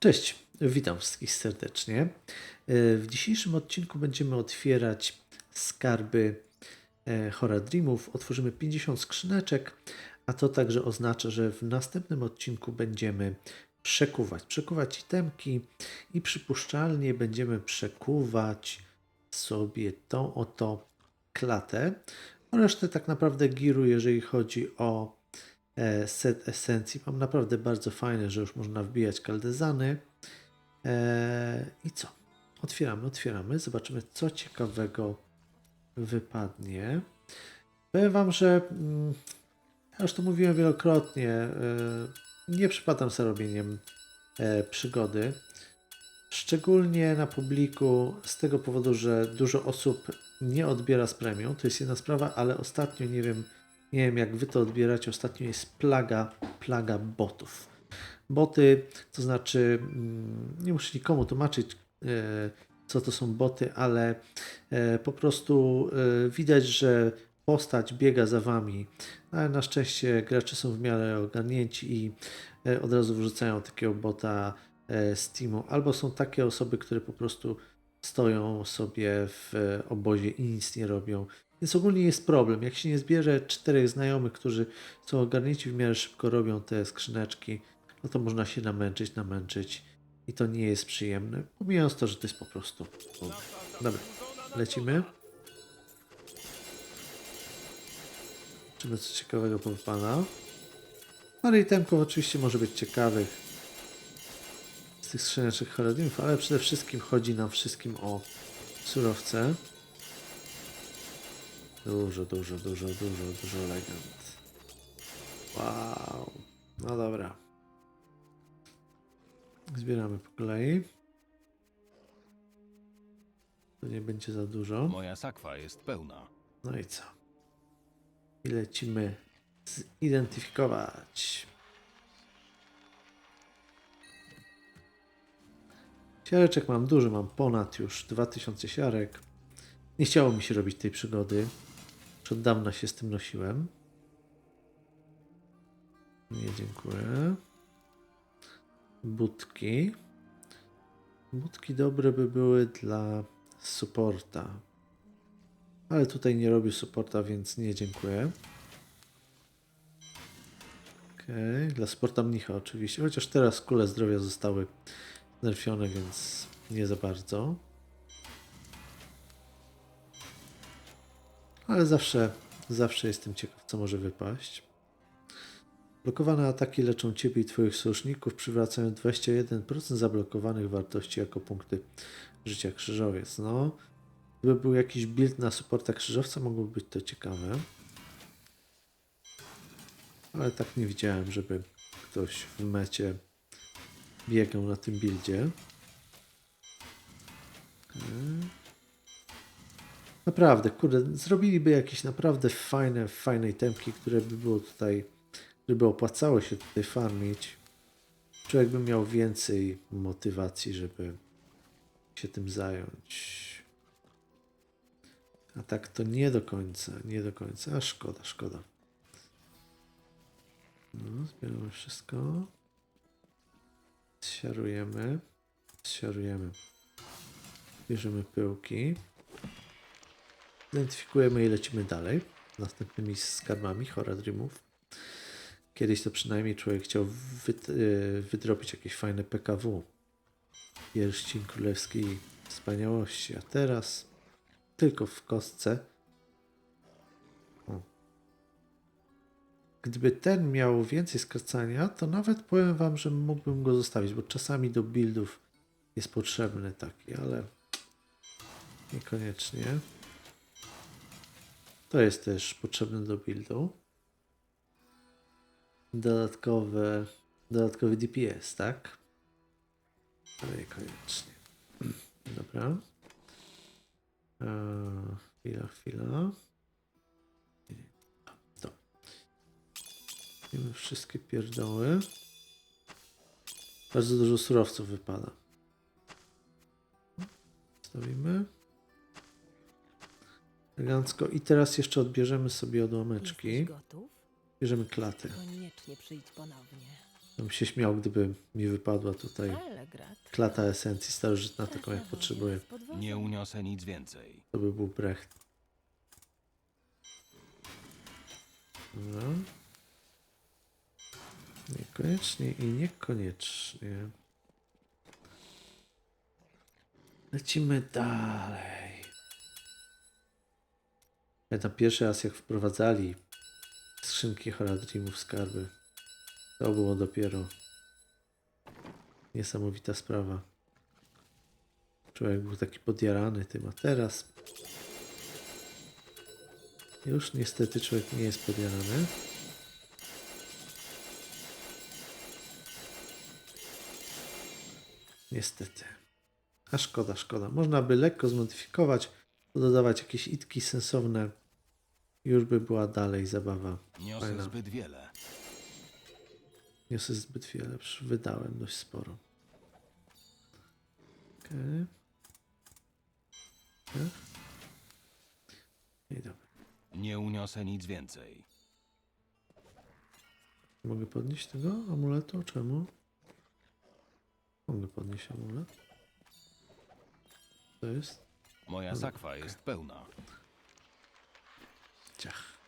Cześć, witam wszystkich serdecznie. E, W dzisiejszym odcinku będziemy otwierać skarby e, Hora Dreamów. Otworzymy 50 skrzyneczek, a to także oznacza, że w następnym odcinku będziemy przekuwać, przekuwać itemki i przypuszczalnie będziemy przekuwać sobie tą oto klatę. Resztę tak naprawdę giru, jeżeli chodzi o set esencji. Mam naprawdę bardzo fajne, że już można wbijać kaldezany. E, I co? Otwieramy, otwieramy. Zobaczymy, co ciekawego wypadnie. Powiem Wam, że mm, ja już to mówiłem wielokrotnie. e, Nie przypadam za robieniem e, przygody. Szczególnie na publiku z tego powodu, że dużo osób nie odbiera z premium. To jest jedna sprawa, ale ostatnio nie wiem, nie wiem jak wy to odbieracie. Ostatnio jest plaga, plaga botów. Boty, to znaczy, mm, nie muszę nikomu tłumaczyć, e, co to są boty, ale e, po prostu e, widać, że postać biega za wami, ale na szczęście gracze są w miarę ogarnięci i od razu wrzucają takiego bota z teamu. Albo są takie osoby, które po prostu stoją sobie w obozie i nic nie robią. Więc ogólnie jest problem. Jak się nie zbierze czterech znajomych, którzy są ogarnięci w miarę szybko robią te skrzyneczki, no to można się namęczyć, namęczyć i to nie jest przyjemne. Pomijając to, że to jest po prostu. Dobra, lecimy. Zobaczymy co ciekawego powypada. Parę itemków oczywiście może być ciekawych z tych skrzyneczek Horadimów, ale przede wszystkim chodzi nam wszystkim o surowce. Dużo, dużo, dużo, dużo, dużo legend. Wow. No dobra. Zbieramy po kolei. To nie będzie za dużo. Moja sakwa jest pełna. No i co? I lecimy zidentyfikować. Siareczek mam dużo, mam ponad już 2000 siarek. Nie chciało mi się robić tej przygody. Już od dawna się z tym nosiłem. Nie, dziękuję. Budki. Budki dobre by były dla supporta. Ale tutaj nie robię supporta, więc nie dziękuję. Okej, dla sporta mnicha oczywiście. Chociaż teraz kule zdrowia zostały nerfione, więc nie za bardzo. Ale zawsze, zawsze jestem ciekaw, co może wypaść. Blokowane ataki leczą Ciebie i Twoich sojuszników, przywracają 21% zablokowanych wartości jako punkty życia krzyżowiec. No, gdyby był jakiś build na supporta krzyżowca, mogłoby być to ciekawe. Ale tak nie widziałem, żeby ktoś w mecie biegał na tym buildzie. Okej. Naprawdę, kurde, zrobiliby jakieś naprawdę fajne, fajne itemki, które by było tutaj, żeby opłacało się tutaj farmić. Człowiek by miał więcej motywacji, żeby się tym zająć. A tak to nie do końca, nie do końca. A szkoda, szkoda. No, zbieramy wszystko. Siarujemy. Siarujemy. Bierzemy pyłki. Identyfikujemy i lecimy dalej. Następnymi skarbami Horadrimów. Kiedyś to przynajmniej człowiek chciał yy, wydrobić jakieś fajne PKW. Pierścień królewskiej wspaniałości. A teraz tylko w kostce. Gdyby ten miał więcej skracania, to nawet powiem wam, że mógłbym go zostawić, bo czasami do buildów jest potrzebny taki, ale niekoniecznie. To jest też potrzebne do buildu. Dodatkowe, dodatkowy DPS, tak? Ale niekoniecznie. Dobra. Eee, chwila, chwila. Nie, nie. A, To. Wiemy wszystkie pierdoły. Bardzo dużo surowców wypada. Stawimy. Elegancko. I teraz jeszcze odbierzemy sobie odłameczki. Bierzemy klatę. Koniecznie przyjdź ponownie. Ja bym się śmiał, gdyby mi wypadła tutaj klata esencji starożytna, taką jak potrzebuję. Nie uniosę nic więcej. To by był Brecht. Dobra. Niekoniecznie i niekoniecznie. Lecimy dalej. Pamiętam pierwszy raz jak wprowadzali skrzynki Horadrimów skarby. To było dopiero niesamowita sprawa. Człowiek był taki podjarany tym, a teraz już niestety człowiek nie jest podjarany. Niestety. A szkoda, szkoda. Można by lekko zmodyfikować, dodawać jakieś itki sensowne. Już by była dalej zabawa. Niosę Fajna. zbyt wiele. Niosę zbyt wiele, wydałem dość sporo. Okej. Okay. I dobra. Nie uniosę nic więcej. Mogę podnieść tego amuletu? Czemu? Mogę podnieść amulet. To jest? Moja sakwa jest pełna. Ciach.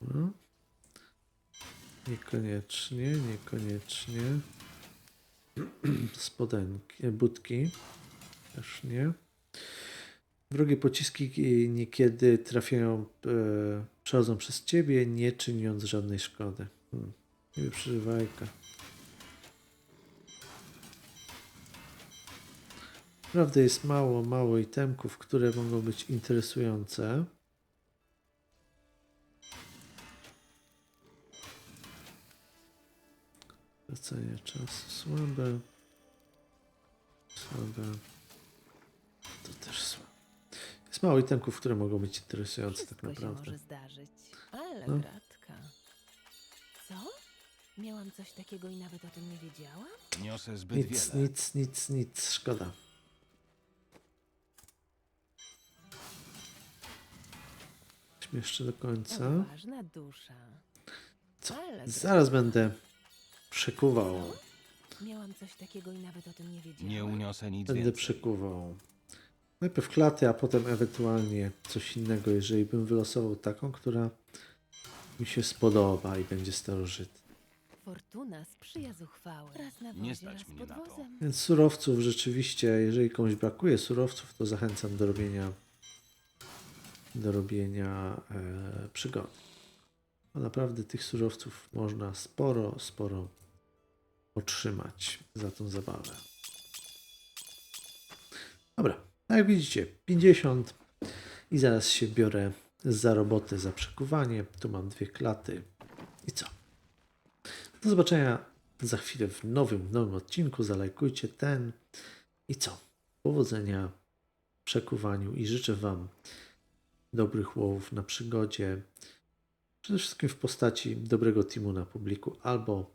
No. Niekoniecznie, niekoniecznie. Spodenki, e, budki. Też nie. Wrogie pociski niekiedy trafiają, e, przechodzą przez ciebie, nie czyniąc żadnej szkody. Hmm. Nie przeżywajka. Naprawdę jest mało, mało itemków, które mogą być interesujące. Wracanie czasu słabe. Słabe. To też słabe. Jest mało itemków, które mogą być interesujące tak Wszystko się naprawdę. może zdarzyć. Ale No. gratka. Miałam coś takiego i nawet o tym nie wiedziałam? Niosę zbyt Nic, wiele. nic, nic, nic. Szkoda. Idźmy jeszcze do końca. Odważna dusza. Co? Ale Zaraz będę przekuwał. Miałam coś takiego i nawet o tym nie wiedziałam. Nie uniosę nic Będę więcej. przekuwał. Najpierw klatę, a potem ewentualnie coś innego, jeżeli bym wylosował taką, która mi się spodoba i będzie starożytna. Fortuna sprzyja. Raz na wozie, Nie stać raz mnie pod na to. wozem. Więc surowców rzeczywiście, jeżeli komuś brakuje surowców, to zachęcam do robienia do robienia e, przygody. Bo naprawdę tych surowców można sporo, sporo otrzymać za tą zabawę. Dobra, tak jak widzicie, 50 i zaraz się biorę za robotę, za przekuwanie. Tu mam dwie klaty i co? Do zobaczenia za chwilę w nowym, nowym odcinku. Zalajkujcie ten i co? Powodzenia w przekuwaniu i życzę Wam dobrych łowów na przygodzie. Przede wszystkim w postaci dobrego teamu na publiku albo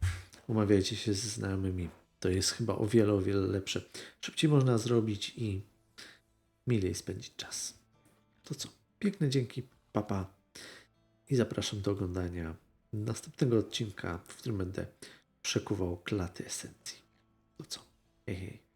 umawiajcie się ze znajomymi. To jest chyba o wiele, o wiele lepsze. Szybciej można zrobić i milej spędzić czas. To co? Piękne dzięki, papa. I zapraszam do oglądania następnego odcinka, w którym będę przekuwał klaty esencji. To co? Hej, hej.